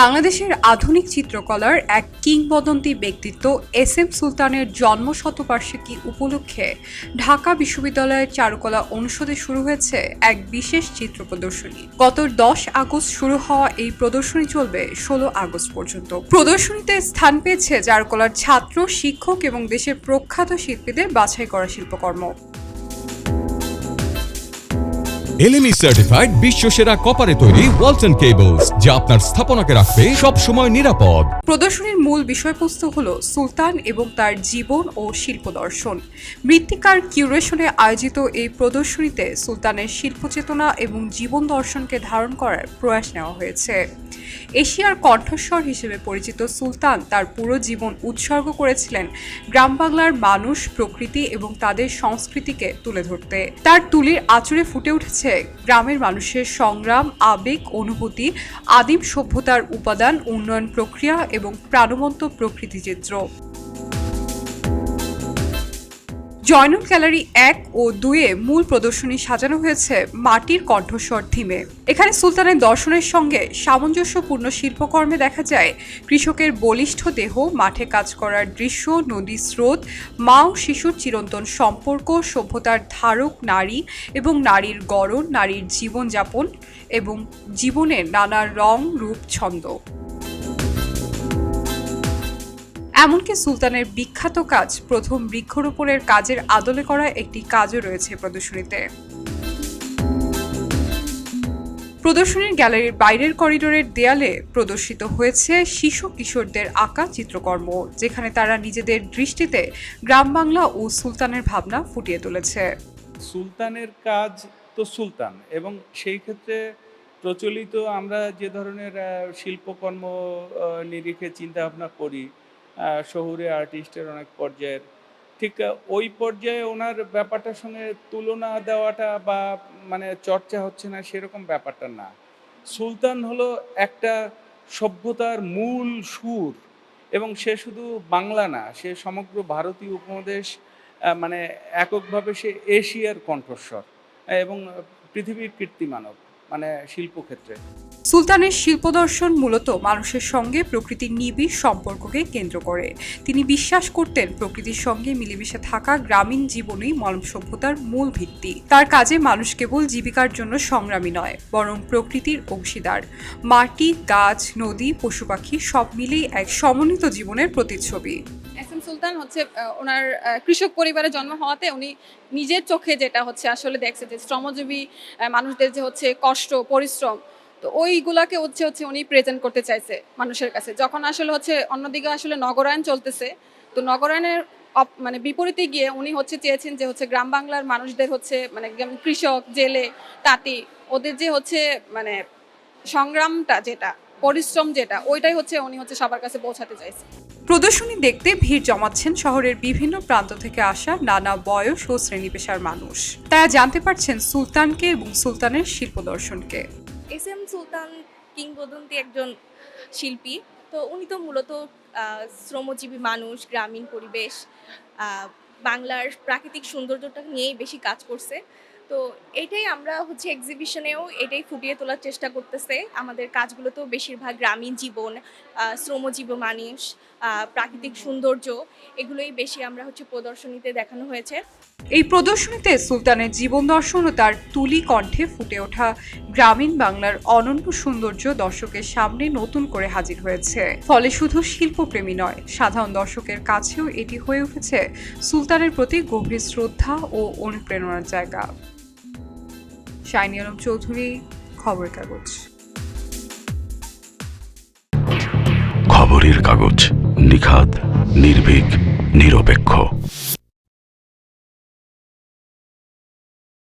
বাংলাদেশের আধুনিক চিত্রকলার এক কিংবদন্তি ব্যক্তিত্ব এস এম সুলতানের জন্ম শতবার্ষিকী উপলক্ষে ঢাকা বিশ্ববিদ্যালয়ের চারুকলা অনুষদে শুরু হয়েছে এক বিশেষ চিত্র প্রদর্শনী। গত দশ আগস্ট শুরু হওয়া এই প্রদর্শনী চলবে ষোলো আগস্ট পর্যন্ত। প্রদর্শনীতে স্থান পেয়েছে চারুকলার ছাত্র, শিক্ষক এবং দেশের প্রখ্যাত শিল্পীদের বাছাই করা শিল্পকর্ম। এলএমই সার্টিফাইড বিশ্ব সেরা কপারে তৈরি ওয়ালটন কেবলস যা আপনার স্থাপনাকে রাখবে সব সময় নিরাপদ। প্রদর্শনীর মূল বিষয়বস্তু হল সুলতান এবং তার জীবন ও শিল্প দর্শন। মৃত্তিকার কিউরেশনে আয়োজিত এই প্রদর্শনীতে সুলতানের শিল্পচেতনা এবং জীবন দর্শনকে ধারণ করার প্রয়াস নেওয়া হয়েছে। এশিয়ার কণ্ঠস্বর হিসেবে পরিচিত সুলতান তার পুরো জীবন উৎসর্গ করেছিলেন গ্রাম বাংলার মানুষ, প্রকৃতি এবং তাদের সংস্কৃতিকে তুলে ধরতে। তার তুলির আচরে ফুটে উঠেছে গ্রামের মানুষের সংগ্রাম আবেগ অনুভূতি আদিম সভ্যতার উপাদান উন্নয়ন প্রক্রিয়া এবং প্রাণবন্ত প্রকৃতি চিত্র। জয়নুল গ্যালারি এক ও দুয়ে মূল প্রদর্শনী সাজানো হয়েছে মাটির কণ্ঠস্বর থিমে। এখানে সুলতানের দর্শনের সঙ্গে সামঞ্জস্যপূর্ণ শিল্পকর্মে দেখা যায় কৃষকের বলিষ্ঠ দেহ, মাঠে কাজ করার দৃশ্য নদী স্রোত, মা ও শিশুর চিরন্তন সম্পর্ক, সভ্যতার ধারক নারী এবং নারীর গড়ন, নারীর জীবনযাপন এবং জীবনের নানা রং, রূপ, ছন্দ। এমনকি সুলতানের বিখ্যাত কাজ প্রথম বৃক্ষরোপণের কাজের আদলে করা একটি কাজও রয়েছে প্রদর্শনীতে। প্রদর্শনীর গ্যালারির বাইরের করিডোরের দেয়ালে প্রদর্শিত হয়েছে শিশু কিশোরদের আঁকা চিত্রকর্ম, যেখানে তারা নিজেদের দৃষ্টিতে গ্রাম বাংলা ও সুলতানের ভাবনা ফুটিয়ে তুলেছে। সুলতানের কাজ তো সুলতান এবং সেই ক্ষেত্রে প্রচলিত আমরা যে ধরনের শিল্পকর্ম নিরিখে চিন্তা ভাবনা করি শহুরে আর্টিস্টের অনেক পর্যায়ের। ঠিক ওই পর্যায়ে ওনার ব্যাপারটার সঙ্গে তুলনা দেওয়াটা বা মানে চর্চা হচ্ছে না সেরকম ব্যাপারটা না। সুলতান হলো একটা সভ্যতার মূল সুর এবং সে শুধু বাংলা না, সে সমগ্র ভারতীয় উপমহাদেশ মানে এককভাবে সে এশিয়ার কণ্ঠস্বর এবং পৃথিবীর কীর্তিমানব। মানে শিল্পক্ষেত্রে? সুলতানের শিল্পদর্শন মূলত মানুষের সঙ্গে প্রকৃতির নিবিড় সম্পর্ককে কেন্দ্র করে। তিনি বিশ্বাস করতেন প্রকৃতির সঙ্গে মিলেমিশে থাকা গ্রামীণ জীবনই মানব সভ্যতার মূল ভিত্তি। তার কাজে মানুষ কেবল জীবিকার জন্য সংগ্রামী নয় বরং প্রকৃতির অংশীদার। মাটি গাছ নদী পশু পাখি সব মিলেই এক সমন্বিত জীবনের প্রতিচ্ছবি। সুলতান হচ্ছে ওনার কৃষক পরিবারে জন্ম হওয়াতে উনি নিজের চোখে যেটা হচ্ছে আসলে দেখছে যে শ্রমজীবী মানুষদের যে হচ্ছে কষ্ট, পরিশ্রম, তো ওইগুলাকে হচ্ছে হচ্ছে উনি প্রেজেন্ট করতে চাইছে মানুষের কাছে। যখন আসলে হচ্ছে অন্যদিকে আসলে নগরায়ণ চলতেছে, তো নগরায়ণের মানে বিপরীতে গিয়ে উনি হচ্ছে চেয়েছেন যে হচ্ছে গ্রাম বাংলার মানুষদের হচ্ছে মানে কৃষক, জেলে, তাঁতি, ওদের যে হচ্ছে মানে সংগ্রামটা যেটা পরিশ্রম যেটা, ওইটাই হচ্ছে উনি হচ্ছে সবার কাছে পৌঁছাতে চাইছে। প্রদর্শনী দেখতে ভিড় জমাচ্ছেন শহরের বিভিন্ন প্রান্ত থেকে আসা নানা বয়স ও শ্রেণি পেশার মানুষ। তারা জানতে পারছেন সুলতানকে এবং সুলতানের শিল্প দর্শনকে। এস এম সুলতান কিংবদন্তি একজন শিল্পী। তো উনি তো মূলত শ্রমজীবী মানুষ, গ্রামীণ পরিবেশ বাংলার প্রাকৃতিক সৌন্দর্যটা নিয়েই বেশি কাজ করছে। তো এটাই আমরা হচ্ছে এক্সিবিশনেও এটাই ফুটিয়ে তোলার চেষ্টা করতেছে। আমাদের কাজগুলোতেও বেশিরভাগ গ্রামীণ জীবন শ্রমজীবী মানুষ প্রাকৃতিক সৌন্দর্য, এগুলোই বেশি আমরা হচ্ছে প্রদর্শনীতে দেখানো হয়েছে। এই প্রদর্শনীতে সুলতানের জীবন দর্শন ও তার তুলি কণ্ঠে ফুটে ওঠা গ্রামীণ বাংলার অনন্য সৌন্দর্য দর্শকের সামনে নতুন করে হাজির হয়েছে। ফলে শুধু শিল্পপ্রেমী নয়, সাধারণ দর্শকের কাছেও এটি হয়ে উঠেছে সুলতানের প্রতি গভীর শ্রদ্ধা ও অনুপ্রেরণার জায়গা। শাইনি আলম চৌধুরী খবরের কাগজ। খবরের কাগজ নিখাত নির্ভীক নিরপেক্ষ।